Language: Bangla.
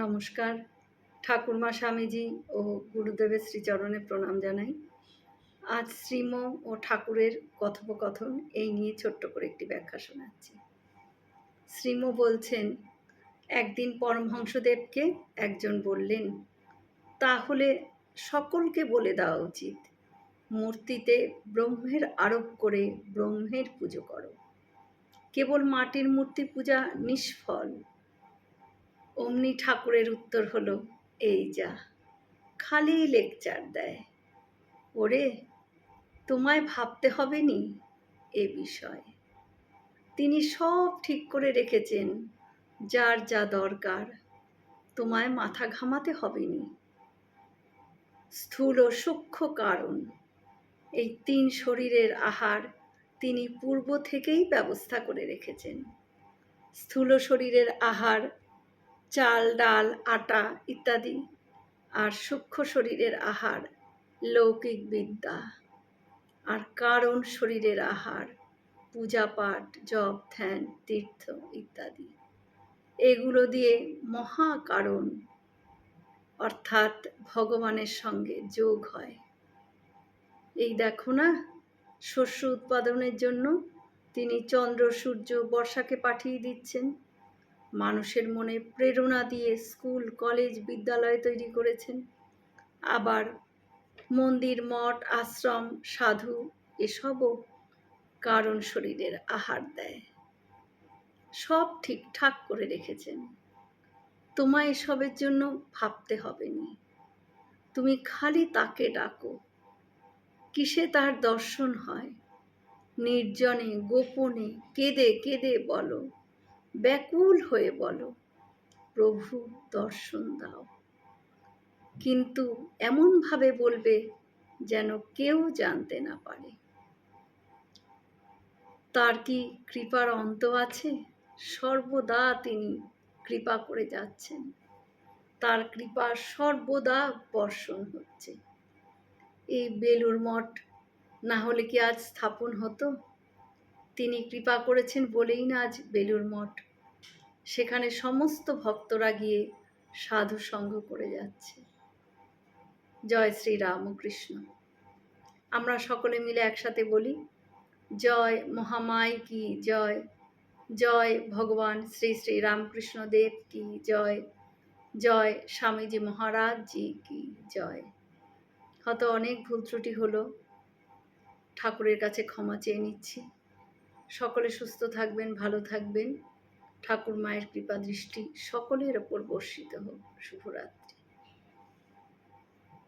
নমস্কার। ঠাকুরমা স্বামীজি ও গুরুদেবের শ্রীচরণে প্রণাম জানাই। আজ শ্রীম ও ঠাকুরের কথোপকথন এই নিয়ে ছোট্ট করে একটি ব্যাখ্যা শোনাচ্ছি। শ্রীম বলছেন, একদিন পরমহংসদেবকে একজন বললেন, তাহলে সকলকে বলে দেওয়া উচিত, মূর্তিতে ব্রহ্মের আরোপ করে ব্রহ্মের পুজো করো। কেবল মাটির মূর্তি পূজা নিষ্ফল। অমনি ঠাকুরের উত্তর হলো, এই যা, খালি লেকচার দেয়। ওরে, তোমায় ভাবতে হবে নি এ বিষয়। তিনি সব ঠিক করে রেখেছেন, যার যা দরকার। তোমায় মাথা ঘামাতে হবে নি। স্থূল সূক্ষ্ম কারণ, এই তিন শরীরের আহার তিনি পূর্ব থেকেই ব্যবস্থা করে রেখেছেন। স্থূল শরীরের আহার চাল, ডাল, আটা ইত্যাদি। আর সূক্ষ্ম শরীরের আহার, লৌকিক বিদ্যা। আর কারণ শরীরের আহার পূজা পাঠ জপ, ধ্যান, তীর্থ ইত্যাদি। এগুলো দিয়ে মহাকারণ, অর্থাৎ ভগবানের সঙ্গে যোগ হয়। এই দেখো না, শস্য উৎপাদনের জন্য তিনি চন্দ্র, সূর্য, বর্ষাকে পাঠিয়ে দিচ্ছেন। মানুষের মনে প্রেরণা দিয়ে স্কুল, কলেজ, বিদ্যালয় তৈরি করেছেন। আবার মন্দির, মঠ, আশ্রম, সাধু এসবও কারণ শরীরের আহার দেয়। সব ঠিকঠাক করে রেখেছেন। তোমায় এসবের জন্য ভাবতে হবে নি। তুমি খালি তাকে ডাকো। কিসে তার দর্শন হয়? নির্জনে, গোপনে, কেঁদে কেঁদে বলো। ব্যাকুল হয়ে বলো, প্রভু দর্শন দাও। কিন্তু এমনভাবে বলবে যেন কেউ জানতে না পারে। তার কি কৃপার অন্ত আছে? সর্বদা তিনি কৃপা করে যাচ্ছেন। তার কৃপা সর্বদা বর্ষণ হচ্ছে। এই বেলুর মঠ না হলে কি আজ স্থাপন হতো? তিনি কৃপা করেছেন বলেই না আজ বেলুর মঠ। সেখানে সমস্ত ভক্তরা গিয়ে সাধু সঙ্গ করে যাচ্ছে। জয় শ্রী রামকৃষ্ণ। আমরা সকলে মিলে একসাথে বলি, জয় মহামায় কি জয়? জয় ভগবান শ্রী শ্রী রামকৃষ্ণ দেব কি জয়? জয় স্বামীজি মহারাজ জি কি জয়? হয়তো অনেক ভুল ত্রুটি হলো। ঠাকুরের কাছে ক্ষমা চেয়ে নিচ্ছি। সকলে সুস্থ থাকবেন ভালো থাকবেন। ঠাকুর মায়ের কৃপা দৃষ্টি সকলের ওপর বর্ষিত হোক। শুভরাত্রি।